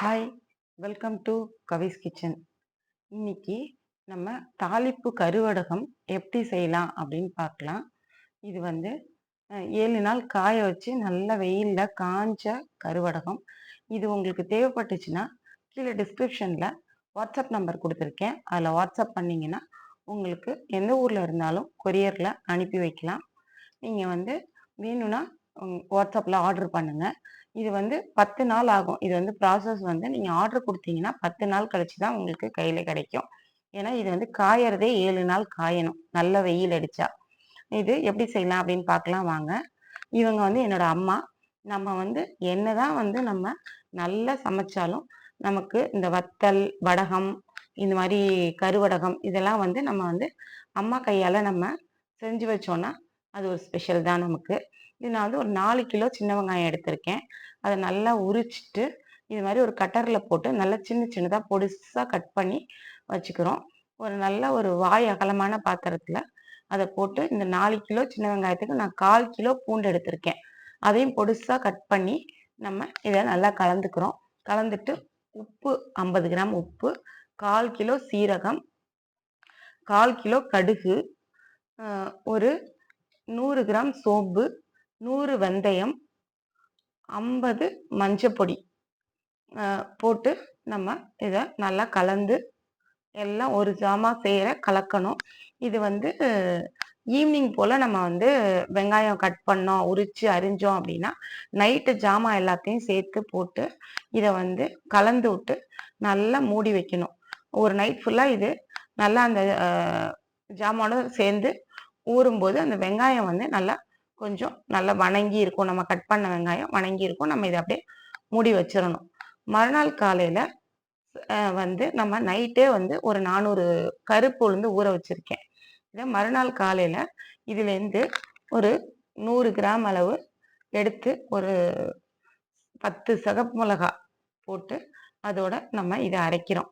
Hi welcome to Kavi's kitchen இன்னைக்கு நம்ம தாளிப்பு கருவடகம் எப்படி செய்யலாம் அப்படின்னு பார்க்கலாம். இது வந்து ஏழு நாள் காய வச்சு நல்ல வெயிலில் காஞ்ச கருவடகம். இது உங்களுக்கு தேவைப்பட்டுச்சுன்னா கீழே டிஸ்கிரிப்ஷனில் வாட்ஸ்அப் நம்பர் கொடுத்துருக்கேன். அதில் வாட்ஸ்அப் பண்ணிங்கன்னா உங்களுக்கு எந்த ஊரில் இருந்தாலும் கொரியரில் அனுப்பி வைக்கலாம். நீங்கள் வந்து வேணும்னா வாட்ஸ்அப்பில் ஆர்டர் பண்ணுங்கள் இது வந்து பத்து நாள் ஆகும். இது வந்து ப்ராசஸ் வந்து நீங்கள் ஆர்டர் கொடுத்தீங்கன்னா பத்து நாள் கழிச்சு தான் உங்களுக்கு கையில் கிடைக்கும். ஏன்னா இது வந்து காயறதே ஏழு நாள் காயணும். நல்ல வெயில் அடித்தா இது எப்படி செய்யலாம் அப்படின்னு பார்க்கலாம் வாங்க. இவங்க வந்து என்னோட அம்மா. நம்ம வந்து என்னதான் வந்து நம்ம நல்லா சமைச்சாலும் நமக்கு இந்த வத்தல் வடகம் இந்த மாதிரி கருவடகம் இதெல்லாம் வந்து நம்ம வந்து அம்மா கையால் நம்ம செஞ்சு வச்சோன்னா அது ஒரு ஸ்பெஷல் தான் நமக்கு. இது நான் வந்து ஒரு நாலு கிலோ சின்ன வெங்காயம் எடுத்திருக்கேன். அதை நல்லா உரிச்சிட்டு இது மாதிரி ஒரு கட்டரில் போட்டு நல்லா சின்ன சின்னதாக பொடிசாக கட் பண்ணி வச்சுக்கிறோம். ஒரு நல்ல ஒரு வாய் அகலமான பாத்திரத்தில் அதை போட்டு இந்த நாலு கிலோ சின்ன வெங்காயத்துக்கு நான் கால் கிலோ பூண்டு எடுத்திருக்கேன். அதையும் பொடிசாக கட் பண்ணி நம்ம இதை நல்லா கலந்துக்கிறோம். கலந்துட்டு உப்பு ஐம்பது கிராம் உப்பு கால் கிலோ சீரகம் கால் கிலோ கடுகு ஒரு நூறு கிராம் சோம்பு நூறு வெந்தயம் ஐம்பது மஞ்சப்பொடி போட்டு நம்ம இதை நல்லா கலந்து எல்லாம் ஒரு ஜாமா செய்கிற கலக்கணும். இது வந்து ஈவினிங் போல் நம்ம வந்து வெங்காயம் கட் பண்ணோம் உரித்து அரிஞ்சோம் அப்படின்னா நைட்டு ஜாமான் எல்லாத்தையும் சேர்த்து போட்டு இதை வந்து கலந்து விட்டு நல்லா மூடி வைக்கணும். ஒரு நைட் ஃபுல்லாக இது நல்லா அந்த ஜாமானோட சேர்ந்து ஊறும்போது அந்த வெங்காயம் வந்து நல்லா கொஞ்சம் நல்லா வணங்கி இருக்கும். நம்ம கட் பண்ண வெங்காயம் வணங்கி இருக்கும். நம்ம இதை அப்படியே மூடி வச்சிடணும். மறுநாள் காலையில் வந்து நம்ம நைட்டே வந்து ஒரு நானூறு கருப்பு உளுந்து ஊற வச்சுருக்கேன். இதை மறுநாள் காலையில் இதுலேருந்து ஒரு நூறு கிராம் அளவு எடுத்து ஒரு பத்து சகப்பு மிளகா போட்டு அதோட நம்ம இதை அரைக்கிறோம்.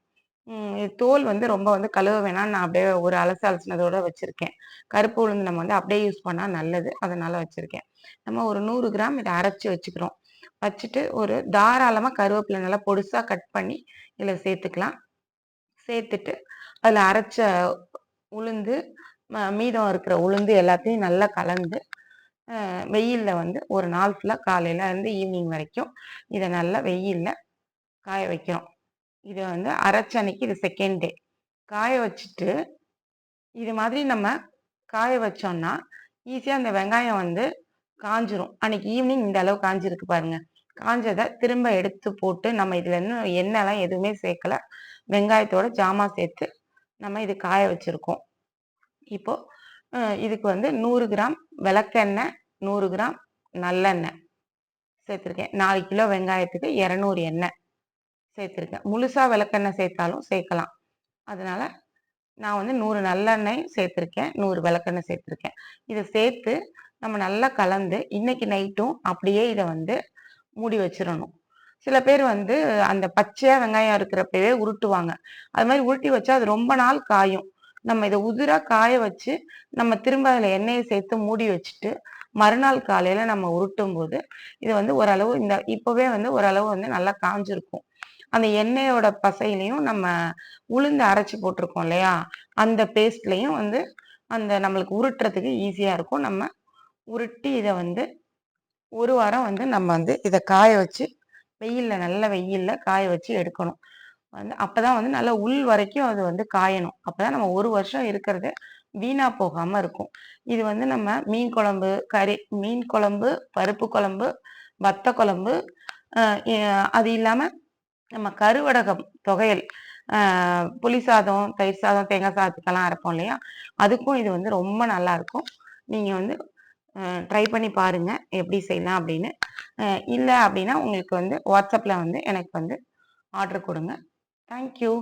தோல் வந்து ரொம்ப வந்து கழுவ வேணாம் நான் அப்படியே ஒரு அலசு அலசினதோட வச்சிருக்கேன். கருப்பு உளுந்து நம்ம வந்து அப்படியே யூஸ் பண்ணால் நல்லது. அதனால வச்சிருக்கேன். நம்ம ஒரு நூறு கிராம் இதை அரைச்சி வச்சுக்கிறோம். வச்சுட்டு ஒரு தாராளமாக கருவேப்பிலை நல்லா பொடுசாக கட் பண்ணி இதில் சேர்த்துக்கலாம். சேர்த்துட்டு அதில் அரைச்ச உளுந்து ம- மீதம் இருக்கிற உளுந்து எல்லாத்தையும் நல்லா கலந்து வெயிலில் வந்து ஒரு நாள் ஃபுல்லாக காலையில இருந்து ஈவினிங் வரைக்கும் இதை நல்லா வெயிலில் காய வைக்கிறோம். இதை வந்து அரைச்சனைக்கு இது செகண்ட் டே காய வச்சுட்டு இது மாதிரி நம்ம காய வச்சோம்னா ஈஸியாக அந்த வெங்காயம் வந்து காஞ்சிரும். அன்னைக்கு ஈவினிங் இந்த அளவு காஞ்சிருக்கு பாருங்க. காஞ்சதை திரும்ப எடுத்து போட்டு நம்ம இதுல இன்னும் எண்ணெய்லாம் எதுவுமே சேர்க்கல. வெங்காயத்தோட ஜாமா சேர்த்து நம்ம இது காய வச்சிருக்கோம். இப்போ இதுக்கு வந்து நூறு கிராம் விளக்கெண்ணெய் நூறு கிராம் நல்லெண்ணெய் சேர்த்துருக்கேன். நாலு கிலோ வெங்காயத்துக்கு இரநூறு எண்ணெய். சேர்த்துருக்கேன். முழுசாக விளக்கெண்ணெய் சேர்த்தாலும் சேர்க்கலாம். அதனால் நான் வந்து நூறு நல்லெண்ணெய் சேர்த்துருக்கேன். நூறு விளக்கெண்ணெய் சேர்த்துருக்கேன். இதை சேர்த்து நம்ம நல்லா கலந்து இன்னைக்கு நைட்டும் அப்படியே இதை வந்து மூடி வச்சிடணும். சில பேர் வந்து அந்த பச்சையாக வெங்காயம் இருக்கிறப்பவே உருட்டுவாங்க. அது மாதிரி உருட்டி வச்சா அது ரொம்ப நாள் காயும். நம்ம இதை உதிராக காய வச்சு நம்ம திரும்ப அதில் எண்ணெயை சேர்த்து மூடி வச்சுட்டு மறுநாள் காலையில் நம்ம உருட்டும் போது இது வந்து ஓரளவு இந்த இப்போவே வந்து ஓரளவு வந்து நல்லா காஞ்சிருக்கும். அந்த எண்ணெயோட பசையிலையும் நம்ம உளுந்து அரைச்சி போட்டிருக்கோம் இல்லையா? அந்த பேஸ்ட்லையும் வந்து அந்த நம்மளுக்கு உருட்டுறதுக்கு ஈஸியாக இருக்கும். நம்ம உருட்டி இதை வந்து ஒரு வாரம் வந்து நம்ம வந்து இதை காய வச்சு வெயிலில் நல்ல வெயிலில் காய வச்சு எடுக்கணும். வந்து அப்பதான் வந்து நல்லா உள் வரைக்கும் அது வந்து காயணும். அப்பதான் நம்ம ஒரு வருஷம் இருக்கிறது வீணாக போகாமல் இருக்கும். இது வந்து நம்ம மீன் குழம்பு கறி மீன் குழம்பு பருப்பு குழம்பு வத்த குழம்பு அது இல்லாமல் நம்ம கருவடகம் தொகையல் புளி சாதம் தயிர் சாதம் தேங்காய் சாதத்துக்கெல்லாம் அரைப்போம் இல்லையா? அதுக்கும் இது வந்து ரொம்ப நல்லா இருக்கும். நீங்கள் வந்து ட்ரை பண்ணி பாருங்க. எப்படி செய்யலாம் அப்படின்னு. இல்லை அப்படின்னா உங்களுக்கு வந்து வாட்ஸ்அப்பில் வந்து எனக்கு வந்து ஆர்டர் கொடுங்க. தேங்க்யூ